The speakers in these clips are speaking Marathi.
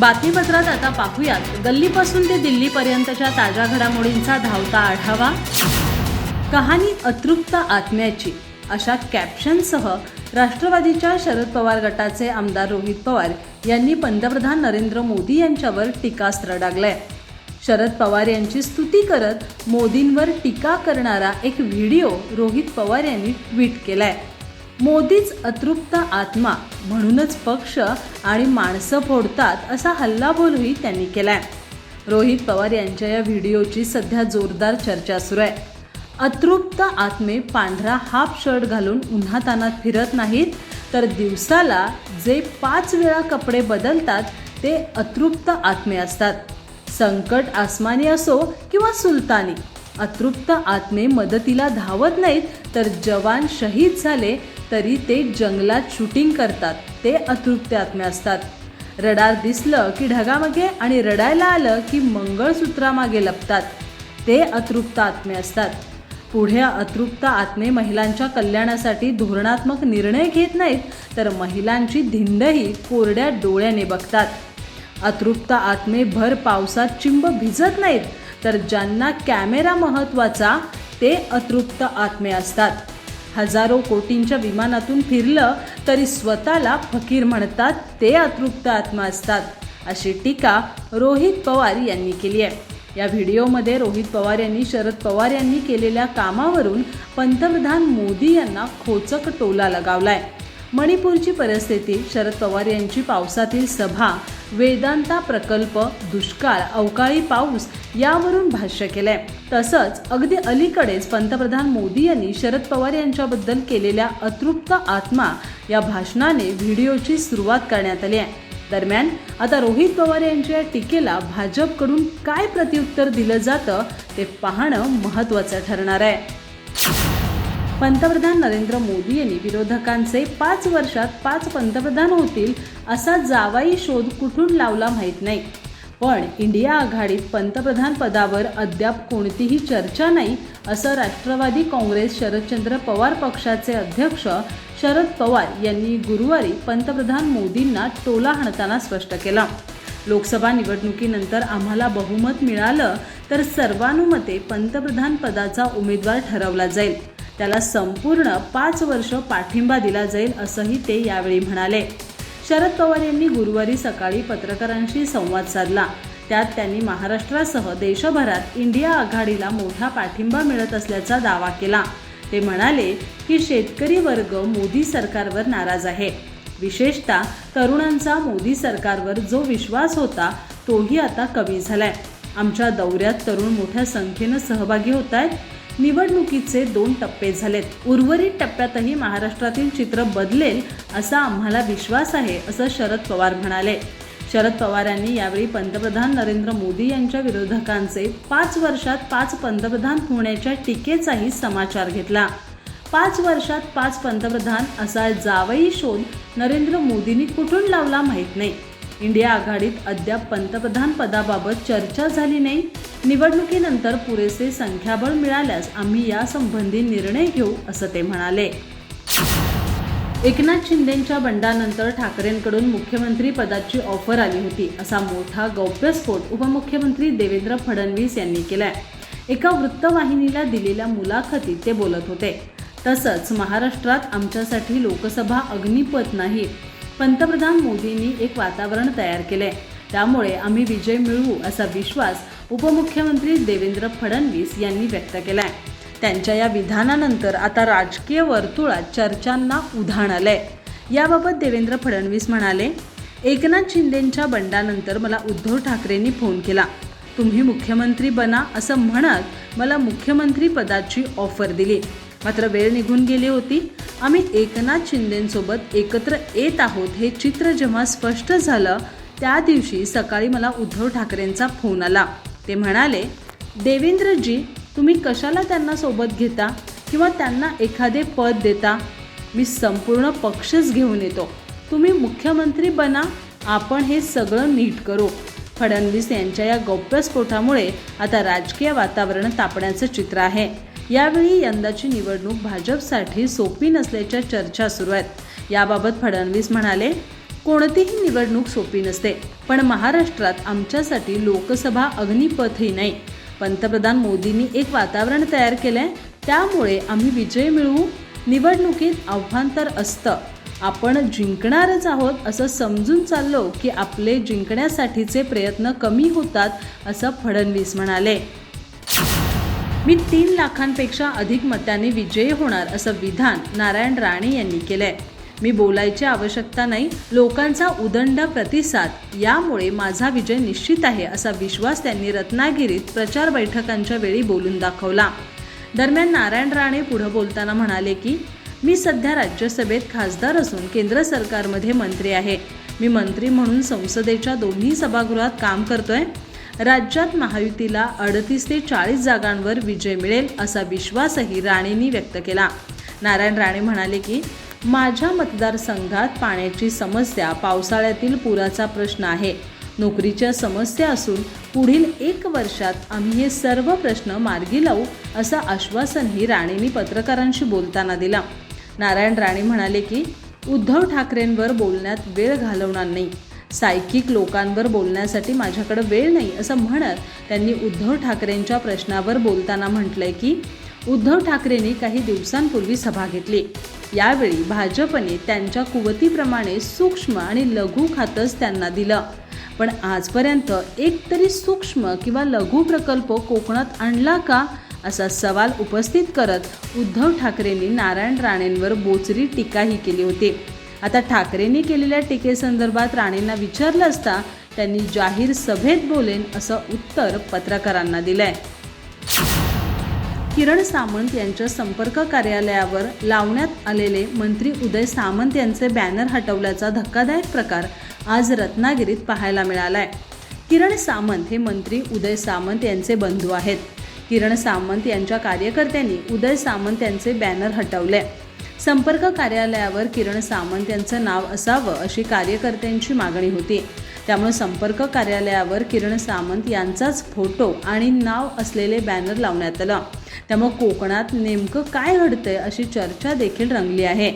बातमीपत्रात आता पाहूयात. गल्लीपासून ते दिल्लीपर्यंतच्या ताज्या घडामोडींचा धावता आढावा. कहाणी अतृप्त आत्म्याची अशा कॅप्शनसह राष्ट्रवादीच्या शरद पवार गटाचे आमदार रोहित पवार यांनी पंतप्रधान नरेंद्र मोदी यांच्यावर टीकास्त्र डागलंय शरद पवार यांची स्तुती करत मोदींवर टीका करणारा एक व्हिडिओ रोहित पवार यांनी ट्विट केलाय. मोदीच अतृप्त आत्मा म्हणूनच पक्ष आणि माणसं फोडतात असा हल्लाबोलही त्यांनी केलाय. रोहित पवार यांच्या या व्हिडिओची सध्या जोरदार चर्चा सुरू आहे. अतृप्त आत्मे पांढरा हाफ शर्ट घालून उन्हातानात फिरत नाहीत तर दिवसाला जे पाच वेळा कपडे बदलतात ते अतृप्त आत्मे असतात. संकट आसमानी असो किंवा सुलतानी अतृप्त आत्मे मदतीला धावत नाहीत तर जवान शहीद झाले तरी ते जंगलात शूटिंग करतात. ते अतृप्त आत्मे असतात. रडार दिसलं की ढगामागे आणि रडायला आलं की मंगळसूत्रामागे लपतात. ते अतृप्त आत्मे असतात. पुढे अतृप्त आत्मे महिलांच्या कल्याणासाठी धोरणात्मक निर्णय घेत नाहीत तर महिलांची धिंडही कोरड्या डोळ्याने बघतात. अतृप्त आत्मे भर पावसात चिंब भिजत नाहीत तर ज्यांना कॅमेरा महत्त्वाचा ते अतृप्त आत्मे असतात. हजारो कोटींच्या विमानातून फिरलं तरी स्वतःला फकीर म्हणतात ते अतृप्त आत्मा असतात अशी टीका रोहित पवार यांनी केली आहे. या व्हिडिओमध्ये रोहित पवार यांनी शरद पवार यांनी केलेल्या कामावरून पंतप्रधान मोदी यांना खोचक टोला लगावलाय. मणिपूरची परिस्थिती शरद पवार यांची पावसातील सभा वेदांता प्रकल्प दुष्काळ अवकाळी पाऊस यावरून भाष्य केलंय. तसंच अगदी अलीकडेच पंतप्रधान मोदी यांनी शरद पवार यांच्याबद्दल केलेल्या अतृप्त आत्मा या भाषणाने व्हिडिओची सुरुवात करण्यात आली आहे. दरम्यान आता रोहित पवार यांच्या या टीकेला भाजपकडून काय प्रत्युत्तर दिलं जातं ते पाहणं महत्त्वाचं ठरणार आहे. पंतप्रधान नरेंद्र मोदी यांनी विरोधकांचे पाच वर्षात पाच पंतप्रधान होतील असा जावाई शोध कुठून लावला माहीत नाही. पण इंडिया आघाडीत पंतप्रधान पदावर अद्याप कोणतीही चर्चा नाही असं राष्ट्रवादी काँग्रेस शरदचंद्र पवार पक्षाचे अध्यक्ष शरद पवार यांनी गुरुवारी पंतप्रधान मोदींना टोला हाणताना स्पष्ट केलं. लोकसभा निवडणुकीनंतर आम्हाला बहुमत मिळालं तर सर्वानुमते पंतप्रधान पदाचा उमेदवार ठरवला जाईल. त्याला संपूर्ण पाच वर्ष पाठिंबा दिला जाईल असंही ते यावेळी म्हणाले. शरद पवार यांनी गुरुवारी सकाळी पत्रकारांशी संवाद साधला. त्यात त्यांनी महाराष्ट्रासह देशभरात इंडिया आघाडीला मोठा पाठिंबा मिळत असल्याचा दावा केला. ते म्हणाले की शेतकरी वर्ग मोदी सरकारवर नाराज आहे. विशेषतः तरुणांचा मोदी सरकारवर जो विश्वास होता तोही आता कमी झालाय. आमच्या दौऱ्यात तरुण मोठ्या संख्येनं सहभागी होत आहेत निवडणुकीचे दोन टप्पे झालेत. उर्वरित टप्प्यातही महाराष्ट्रातील चित्र बदलेल असा आम्हाला विश्वास आहे असं शरद पवार म्हणाले. शरद पवार यांनी यावेळी पंतप्रधान नरेंद्र मोदी यांच्या विरोधकांचे पाच वर्षात पाच पंतप्रधान होण्याच्या टीकेचाही समाचार घेतला. पाच वर्षात पाच पंतप्रधान असा जावई शोध नरेंद्र मोदींनी कुठून लावला माहीत नाही. इंडिया आघाडीत अद्याप पंतप्रधान पदाबाबत चर्चा झाली नाही. निवडणुकीनंतर पुरेसे संख्याबळ मिळाल्यास आम्ही यासंबंधी निर्णय घेऊ असं ते म्हणाले. एकनाथ शिंदेंच्या बंडानंतर ठाकरेंकडून मुख्यमंत्री पदाची ऑफर आली होती असा मोठा गौप्यस्फोट उपमुख्यमंत्री देवेंद्र फडणवीस यांनी केलाय. एका वृत्तवाहिनीला दिलेल्या मुलाखतीत ते बोलत होते. तसंच महाराष्ट्रात आमच्यासाठी लोकसभा अग्निपथ नाही पंतप्रधान मोदींनी एक वातावरण तयार केले त्यामुळे आम्ही विजय मिळवू असा विश्वास उपमुख्यमंत्री देवेंद्र फडणवीस यांनी व्यक्त केलाय. त्यांच्या या विधानानंतर आता राजकीय वर्तुळात चर्चांना उधाण आलंय. याबाबत देवेंद्र फडणवीस म्हणाले एकनाथ शिंदेंच्या बंडानंतर मला उद्धव ठाकरेंनी फोन केला. तुम्ही मुख्यमंत्री बना असं म्हणत मला मुख्यमंत्री पदाची ऑफर दिली. मात्र वेळ निघून गेली होती. आम्ही एकनाथ शिंदेंसोबत एकत्र येत आहोत हे चित्र जेव्हा स्पष्ट झालं त्या दिवशी सकाळी मला उद्धव ठाकरेंचा फोन आला. ते म्हणाले देवेंद्रजी तुम्ही कशाला त्यांना सोबत घेता किंवा त्यांना एखादे पद देता? मी संपूर्ण पक्षच घेऊन येतो. तुम्ही मुख्यमंत्री बना. आपण हे सगळं नीट करू. फडणवीस यांच्या या गौप्यस्फोटामुळे आता राजकीय वातावरण तापण्याचं चित्र आहे. यावेळी यंदाची निवडणूक भाजपसाठी सोपी नसल्याच्या चर्चा सुरू आहेत. याबाबत फडणवीस म्हणाले कोणतीही निवडणूक सोपी नसते पण महाराष्ट्रात आमच्यासाठी लोकसभा अग्निपथही नाही. पंतप्रधान मोदींनी एक वातावरण तयार केलंय त्यामुळे आम्ही विजय मिळवू निवडणुकीत आव्हान तर असतं. आपण जिंकणारच आहोत असं समजून चाललो की आपले जिंकण्यासाठीचे प्रयत्न कमी होतात असं फडणवीस म्हणाले. मी तीन लाखांपेक्षा अधिक मतांनी विजयी होणार असं विधान नारायण राणे यांनी केलंय. मी बोलायची आवश्यकता नाही लोकांचा उदंड प्रतिसाद यामुळे माझा विजय निश्चित आहे असा विश्वास त्यांनी रत्नागिरीत प्रचार बैठकांच्या वेळी बोलून दाखवला. दरम्यान नारायण राणे पुढे बोलताना म्हणाले की मी सध्या राज्यसभेत खासदार असून केंद्र सरकारमध्ये मंत्री आहे. मी मंत्री म्हणून संसदेच्या दोन्ही सभागृहात काम करतोय. राज्यात महायुतीला अडतीस ते चाळीस जागांवर विजय मिळेल असा विश्वासही राणेंनी व्यक्त केला. नारायण राणे म्हणाले की माझ्या मतदारसंघात पाण्याची समस्या पावसाळ्यातील पुराचा प्रश्न आहे. नोकरीच्या समस्या असून पुढील एक वर्षात आम्ही हे सर्व प्रश्न मार्गी लावू असं आश्वासनही राणेंनी पत्रकारांशी बोलताना दिलं. नारायण राणे म्हणाले की उद्धव ठाकरेंवर बोलण्यात वेळ घालवणार नाही. सायकिक लोकांवर बोलण्यासाठी माझ्याकडे वेळ नाही असं म्हणत त्यांनी उद्धव ठाकरेंच्या प्रश्नावर बोलताना म्हटलंय की उद्धव ठाकरेंनी काही दिवसांपूर्वी सभा घेतली. यावेळी भाजपने त्यांच्या कुवतीप्रमाणे सूक्ष्म आणि लघु खातंच त्यांना दिलं. पण आजपर्यंत एक तरी सूक्ष्म किंवा लघु प्रकल्प कोकणात आणला का? असा सवाल उपस्थित करत उद्धव ठाकरेंनी नारायण राणेंवर बोचरी टीकाही केली होती. आता ठाकरेंनी केलेल्या टीकेसंदर्भात राणेंना विचारलं असता त्यांनी जाहीर सभेत बोलेन असं उत्तर पत्रकारांना दिलंय. किरण सामंत यांच्या संपर्क कार्यालयावर लावण्यात आलेले मंत्री उदय सामंत यांचे बॅनर हटवल्याचा धक्कादायक प्रकार आज रत्नागिरीत पाहायला मिळालाय. किरण सामंत हे मंत्री उदय सामंत यांचे बंधू आहेत. किरण सामंत यांच्या कार्यकर्त्यांनी उदय सामंत यांचे बॅनर हटवले. संपर्क कार्यालयावर किरण सामंत यांचं नाव असावं अशी कार्यकर्त्यांची मागणी होती. त्यामुळे संपर्क कार्यालयावर किरण सामंत यांचाच फोटो आणि नाव असलेले बॅनर लावण्यात आलं. त्यामुळे कोकणात नेमकं काय घडतंय अशी चर्चा देखील रंगली आहे.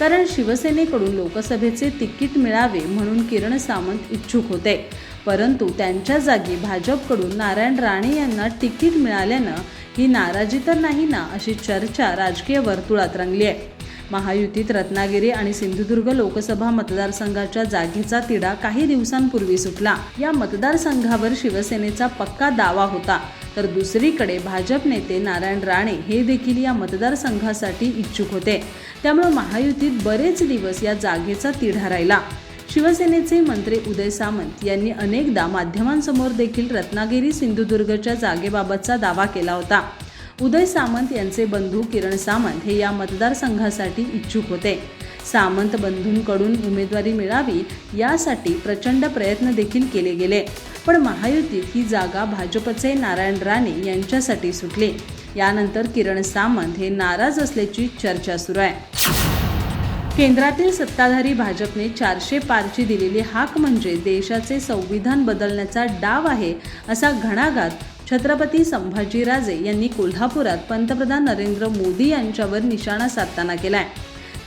कारण शिवसेनेकडून लोकसभेचे तिकीट मिळावे म्हणून किरण सामंत इच्छुक होते. परंतु त्यांच्या जागी भाजपकडून नारायण राणे यांना तिकीट मिळाल्यानं ही नाराजी तर नाही ना अशी चर्चा राजकीय वर्तुळात रंगली आहे. महायुतीत रत्नागिरी आणि सिंधुदुर्ग लोकसभा मतदारसंघाच्या जागेचा तिढा काही दिवसांपूर्वी सुटला. या मतदारसंघावर शिवसेनेचा पक्का दावा होता. तर दुसरीकडे भाजप नेते नारायण राणे हे देखील या मतदारसंघासाठी इच्छुक होते. त्यामुळे महायुतीत बरेच दिवस या जागेचा तिढा राहिला. शिवसेनेचे मंत्री उदय सामंत यांनी अनेकदा माध्यमांसमोर देखील रत्नागिरी सिंधुदुर्गच्या जागेबाबतचा दावा केला होता. उदय सामंत यांचे बंधू किरण सामंत हे या मतदारसंघासाठी इच्छुक होते. सामंत बंधूंकडून उमेदवारी मिळावी यासाठी प्रचंड प्रयत्न देखील केले गेले. पण महायुतीत ही जागा भाजपचे नारायण राणे यांच्यासाठी सुटली. यानंतर किरण सामंत हे नाराज असल्याची चर्चा सुरू आहे. केंद्रातील सत्ताधारी भाजपने चारशे पारची दिलेली हाक म्हणजे देशाचे संविधान बदलण्याचा डाव आहे असा घणाघात छत्रपती संभाजीराजे यांनी कोल्हापुरात पंतप्रधान नरेंद्र मोदी यांच्यावर निशाणा साधताना केलाय.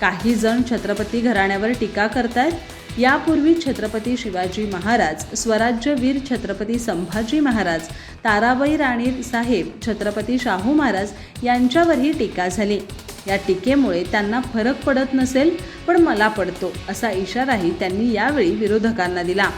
काही जण छत्रपती घराण्यावर टीका करतायत. यापूर्वी छत्रपती शिवाजी महाराज स्वराज्यवीर छत्रपती संभाजी महाराज ताराबाई राणी साहेब छत्रपती शाहू महाराज यांच्यावरही टीका झाली. या टीकेमुळे त्यांना फरक पडत नसेल पण मला पडतो असा इशाराही त्यांनी यावेळी विरोधकांना दिला.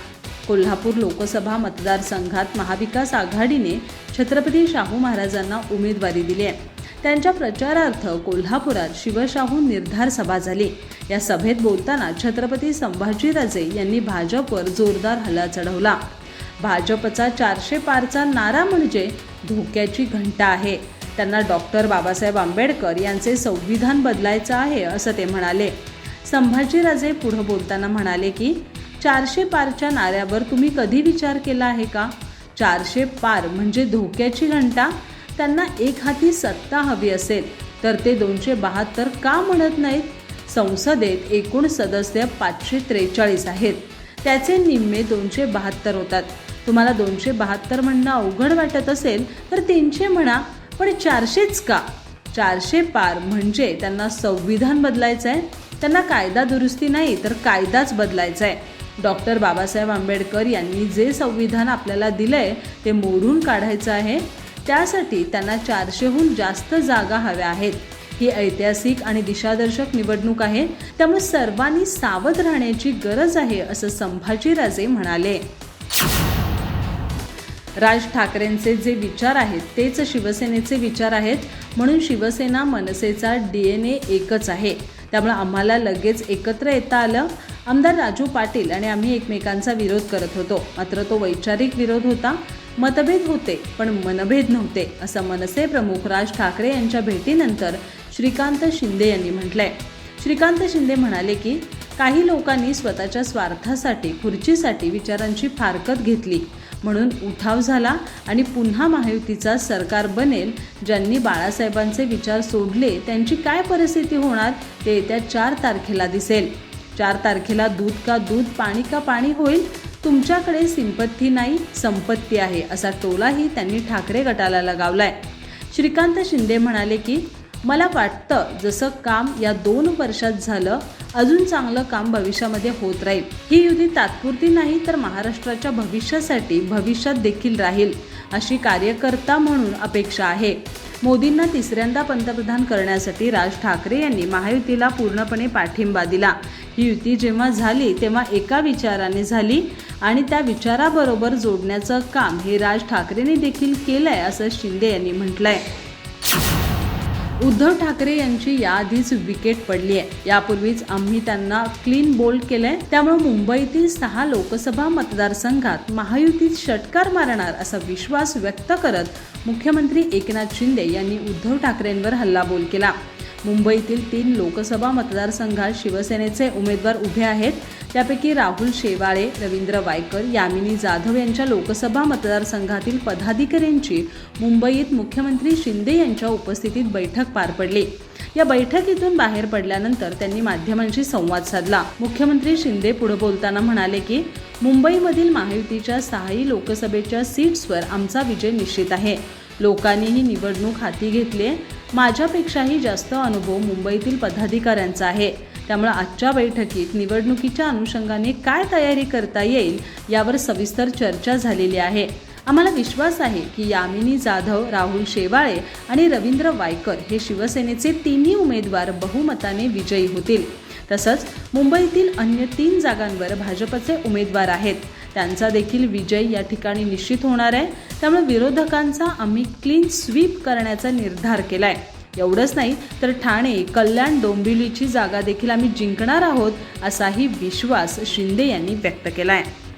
कोल्हापूर लोकसभा मतदारसंघात महाविकास आघाडीने छत्रपती शाहू महाराजांना उमेदवारी दिली आहे. त्यांच्या प्रचारार्थ कोल्हापुरात शिवशाहू निर्धार सभा झाली. या सभेत बोलताना छत्रपती संभाजीराजे यांनी भाजपवर जोरदार हल्ला चढवला. भाजपचा चारशे पारचा नारा म्हणजे धोक्याची घंटा आहे. त्यांना डॉक्टर बाबासाहेब आंबेडकर यांचे संविधान बदलायचं आहे असं ते म्हणाले. संभाजीराजे पुढं बोलताना म्हणाले की चारशे पारच्या नाऱ्यावर तुम्ही कधी विचार केला आहे का? चारशे पार म्हणजे धोक्याची घंटा? त्यांना एक हाती सत्ता हवी असेल तर ते दोनशे बहात्तर का म्हणत नाहीत? संसदेत एकूण सदस्य पाचशे त्रेचाळीस आहेत. त्याचे निम्मे दोनशे बहात्तर होतात. तुम्हाला दोनशे बहात्तर म्हणणं अवघड वाटत असेल तर तीनशे म्हणा. पण चारशेच का? चारशे पार म्हणजे त्यांना संविधान बदलायचं आहे त्यांना कायदा दुरुस्ती नाही तर कायदाच बदलायचा आहे डॉक्टर बाबासाहेब आंबेडकर यांनी जे संविधान आपल्याला दिलंय ते मोडून काढायचं आहे. त्यासाठी त्यांना चारशेहून जास्त जागा हव्या आहेत. ही ऐतिहासिक आणि दिशादर्शक निवडणूक आहे. त्यामुळे सर्वांनी सावध राहण्याची गरज आहे असं संभाजीराजे म्हणाले. राज ठाकरेंचे जे विचार आहेत तेच शिवसेनेचे विचार आहेत. म्हणून शिवसेना मनसेचा डी एन ए एकच आहे. त्यामुळे आम्हाला लगेच एकत्र येता आलं. आमदार राजू पाटील आणि आम्ही एकमेकांचा विरोध करत होतो. मात्र तो वैचारिक विरोध होता. मतभेद होते पण मनभेद नव्हते असं मनसे प्रमुख राज ठाकरे यांच्या भेटीनंतर श्रीकांत शिंदे यांनी म्हटलंय. श्रीकांत शिंदे म्हणाले की काही लोकांनी स्वतःच्या स्वार्थासाठी खुर्चीसाठी विचारांची फारकत घेतली. म्हणून उठाव झाला आणि पुन्हा महायुतीचा सरकार बनेल ज्यांनी बाळासाहेबांचे विचार सोडले त्यांची काय परिस्थिती होणार ते येत्या चार तारखेला दिसेल. चार तारखेला दूध का दूध पाणी का पाणी होईल? तुमच्याकडे संपत्ती नाही संपत्ती आहे असा टोलाही त्यांनी ठाकरे गटाला लगावलाय. श्रीकांत शिंदे म्हणाले की मला वाटतं जसं काम या दोन वर्षात झालं अजून चांगलं काम भविष्यामध्ये होत राहील. ही युती तात्पुरती नाही तर महाराष्ट्राच्या भविष्यासाठी भविष्यात देखील राहील अशी कार्यकर्ता म्हणून अपेक्षा आहे. मोदींना तिसऱ्यांदा पंतप्रधान करण्यासाठी राज ठाकरे यांनी महायुतीला पूर्णपणे पाठिंबा दिला. ही युती जेव्हा झाली तेव्हा एका विचाराने झाली आणि त्या विचाराबरोबर जोडण्याचं काम हे राज ठाकरेंनी देखील केलंय असं शिंदे यांनी म्हटलंय. उद्धव ठाकरे यांची याआधीच विकेट पडली आहे. यापूर्वीच आम्ही त्यांना क्लीन बोल्ड केलंय. त्यामुळे मुंबईतील सहा लोकसभा मतदारसंघात महायुतीत षटकार मारणार असा विश्वास व्यक्त करत मुख्यमंत्री एकनाथ शिंदे यांनी उद्धव ठाकरेंवर हल्लाबोल केला. मुंबईतील तीन लोकसभा मतदारसंघात शिवसेनेचे उमेदवार उभे आहेत. त्यापैकी राहुल शेवाळे रवींद्र वायकर यामिनी जाधव यांच्या लोकसभा मतदारसंघातील पदाधिकाऱ्यांची मुंबईत मुख्यमंत्री शिंदे यांच्या उपस्थितीत बैठक पार पडली. या बैठकीतून बाहेर पडल्यानंतर त्यांनी माध्यमांशी संवाद साधला. मुख्यमंत्री शिंदे पुढे बोलताना म्हणाले की मुंबईमधील महायुतीच्या सहाही लोकसभेच्या सीट्सवर आमचा विजय निश्चित आहे. लोकांनी ही निवडणूक हाती घेतली माझ्यापेक्षाही जास्त अनुभव मुंबईतील पदाधिकाऱ्यांचा आहे. त्यामुळे आजच्या बैठकीत निवडणुकीच्या अनुषंगाने काय तयारी करता येईल यावर सविस्तर चर्चा झालेली आहे. आम्हाला विश्वास आहे की यामिनी जाधव राहुल शेवाळे आणि रवींद्र वायकर हे शिवसेनेचे तिन्ही उमेदवार बहुमताने विजयी होतील. तसंच मुंबईतील अन्य तीन जागांवर भाजपचे उमेदवार आहेत. त्यांचा देखील विजय या ठिकाणी निश्चित होणार आहे. त्यामुळे विरोधकांचा आम्ही क्लीन स्वीप करण्याचा निर्धार केला आहे एवढंच नाही तर ठाणे कल्याण डोंबिवलीची जागा देखील आम्ही जिंकणार आहोत असाही विश्वास शिंदे यांनी व्यक्त केला आहे